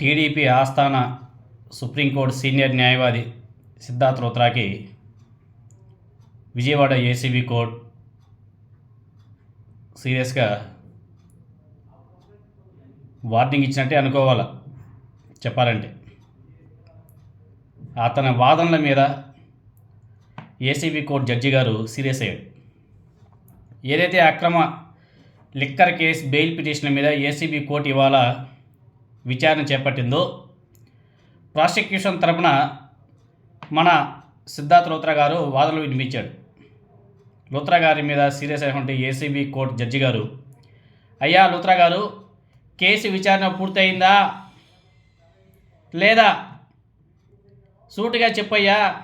TDP ఆస్థాన supreme court senior న్యాయవాది సిద్ధార్థ్ రోత్రాకి విజయవాడ ఏసీబీ కోర్ట్ సీరియస్గా వార్నింగ్ ఇచ్చినట్టే అనుకోవాలి చెప్పాలంటే. అతని వాదనల మీద ఏసీబీ కోర్టు జడ్జి గారు సీరియస్ అయ్యాడు ఏదైతే అక్రమ లిక్కర్ కేసు బెయిల్ పిటిషన్ మీద ఏసీబీ కోర్టు ఇవాళ విచారణ చేపట్టిందో ప్రాసిక్యూషన్ తరపున మన సిద్ధార్థ్ లోత్రా గారు వాదనలు వినిపించాడు. లోత్రా గారి మీద సీరియస్ అయినటువంటి ఏసీబీ కోర్టు జడ్జి గారు అయ్యా లోత్రా గారు కేసు విచారణ పూర్తయిందా? లేదా? సూటిగా చెప్పయ్యా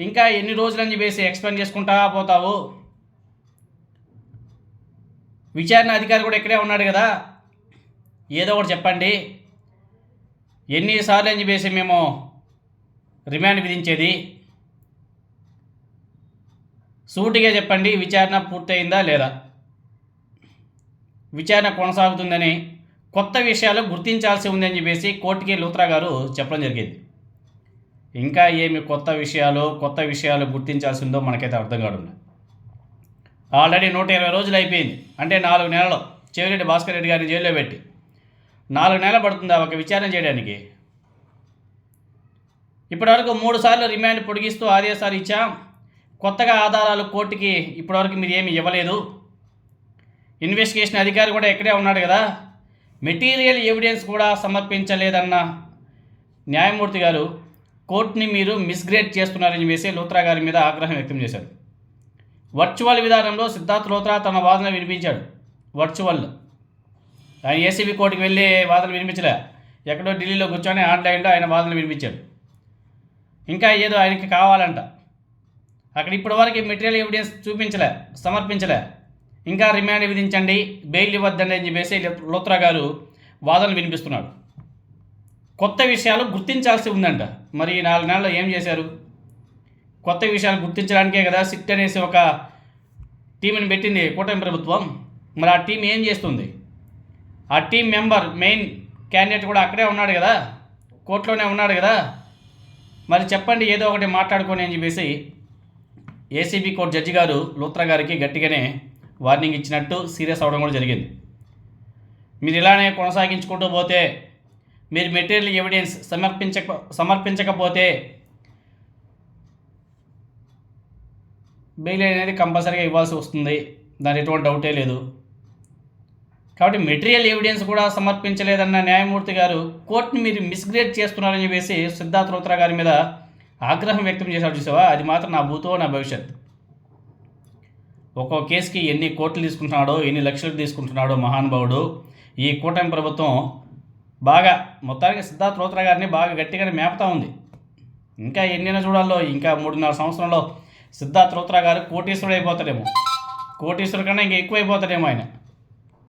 ఇంకా ఎన్ని రోజులని చెప్పేసి ఎక్స్ప్లెయిన్ చేసుకుంటా పోతావు? విచారణ అధికారి కూడా ఇక్కడే ఉన్నాడు కదా? ఏదో ఒకటి చెప్పండి. ఎన్నిసార్లు అని చెప్పేసి మేము రిమాండ్ విధించేది? సూటిగా చెప్పండి. విచారణ పూర్తయిందా లేదా? విచారణ కొనసాగుతుందని కొత్త విషయాలు గుర్తించాల్సి ఉందని చెప్పేసి కోర్టుకి లూత్రా గారు చెప్పడం జరిగింది. ఇంకా ఏమి కొత్త విషయాలు కొత్త విషయాలు గుర్తించాల్సి ఉందో మనకైతే అర్థం కావడం ఆల్రెడీ నూట ఇరవై రోజులు అయిపోయింది. అంటే నాలుగు నెలలు. చెవిరెడ్డి భాస్కర్ రెడ్డి గారిని జైల్లో పెట్టి. నాలుగు నెలలు పడుతుందా ఒక విచారణ చేయడానికి. ఇప్పటివరకు మూడు సార్లు రిమాండ్ పొడిగిస్తూ ఆదేశాలు ఇచ్చాం. కొత్తగా ఆధారాలు కోర్టుకి ఇప్పటివరకు మీరు ఏమి ఇవ్వలేదు. ఇన్వెస్టిగేషన్ అధికారి కూడా ఇక్కడే ఉన్నాడు కదా. మెటీరియల్ ఎవిడెన్స్ కూడా సమర్పించలేదన్న న్యాయమూర్తి గారు కోర్టుని మీరు మిస్గ్రేడ్ చేస్తున్నారని చెప్పేసి లోత్రా గారి మీద ఆగ్రహం వ్యక్తం చేశారు. వర్చువల్ విధానంలో సిద్ధార్థ్ లోత్రా తన వాదన వినిపించాడు. వర్చువల్. ఆయన ఏసీబీ కోర్టుకి వెళ్ళి వాదనలు వినిపించలే. ఎక్కడో ఢిల్లీలో కూర్చొని ఆన్లైన్లో ఆయన వాదనలు వినిపించాడు. ఇంకా ఏదో ఆయనకి కావాలంట. అక్కడ ఇప్పటి వరకు మెటీరియల్ ఎవిడెన్స్ చూపించలే సమర్పించలే. ఇంకా రిమాండ్ విధించండి బెయిల్ ఇవ్వద్దండి అని చెప్పేసి లోత్రా గారు వాదనలు వినిపిస్తున్నాడు. కొత్త విషయాలు గుర్తించాల్సి ఉందంట. మరి ఈ నాలుగు నెలల్లో ఏం చేశారు? కొత్త విషయాలు గుర్తించడానికే కదా సిట్ అనేసి ఒక టీంని పెట్టింది కూటమి ప్రభుత్వం. మరి ఆ టీం ఏం చేస్తుంది? ఆ టీం మెంబర్ మెయిన్ క్యాండిడేట్ కూడా అక్కడే ఉన్నాడు కదా? కోర్టులోనే ఉన్నాడు కదా? మరి చెప్పండి ఏదో ఒకటి మాట్లాడుకొని అని చెప్పేసి ఏసీబీ కోర్టు జడ్జి గారు లూత్రా గారికి గట్టిగానే వార్నింగ్ ఇచ్చినట్టు సీరియస్ అవడం కూడా జరిగింది. మీరు ఇలానే కొనసాగించుకుంటూ పోతే మీరు మెటీరియల్ ఎవిడెన్స్ సమర్పించక సమర్పించకపోతే బెయిల్ అనేది కంపల్సరీగా ఇవ్వాల్సి వస్తుంది. దాని ఎటువంటి డౌటే లేదు. కాబట్టి మెటీరియల్ ఎవిడెన్స్ కూడా సమర్పించలేదన్న న్యాయమూర్తి గారు కోర్టుని మీరు మిస్గ్రేడ్ చేస్తున్నారని చెప్పేసి సిద్ధార్థ్ రోత్రా గారి మీద ఆగ్రహం వ్యక్తం చేశారు చూసావా? అది మాత్రం నా భూతో నా భవిష్యత్. ఒక్కో కేసుకి ఎన్ని కోట్లు తీసుకుంటున్నాడో ఎన్ని లక్షలు తీసుకుంటున్నాడో మహానుభావుడు ఈ కూటమి ప్రభుత్వం బాగా మొత్తానికి సిద్ధార్థ్ రోత్రా గారిని బాగా గట్టిగానే మేపుతా ఉంది. ఇంకా ఎన్నైనా చూడాలో ఇంకా మూడున్నర సంవత్సరంలో సిద్ధార్థ్ రోత్రా గారు కోటీశ్వరుడు అయిపోతాడేమో కోటీశ్వరు కన్నా ఇంకా ఎక్కువ అయిపోతాడేమో ఆయన.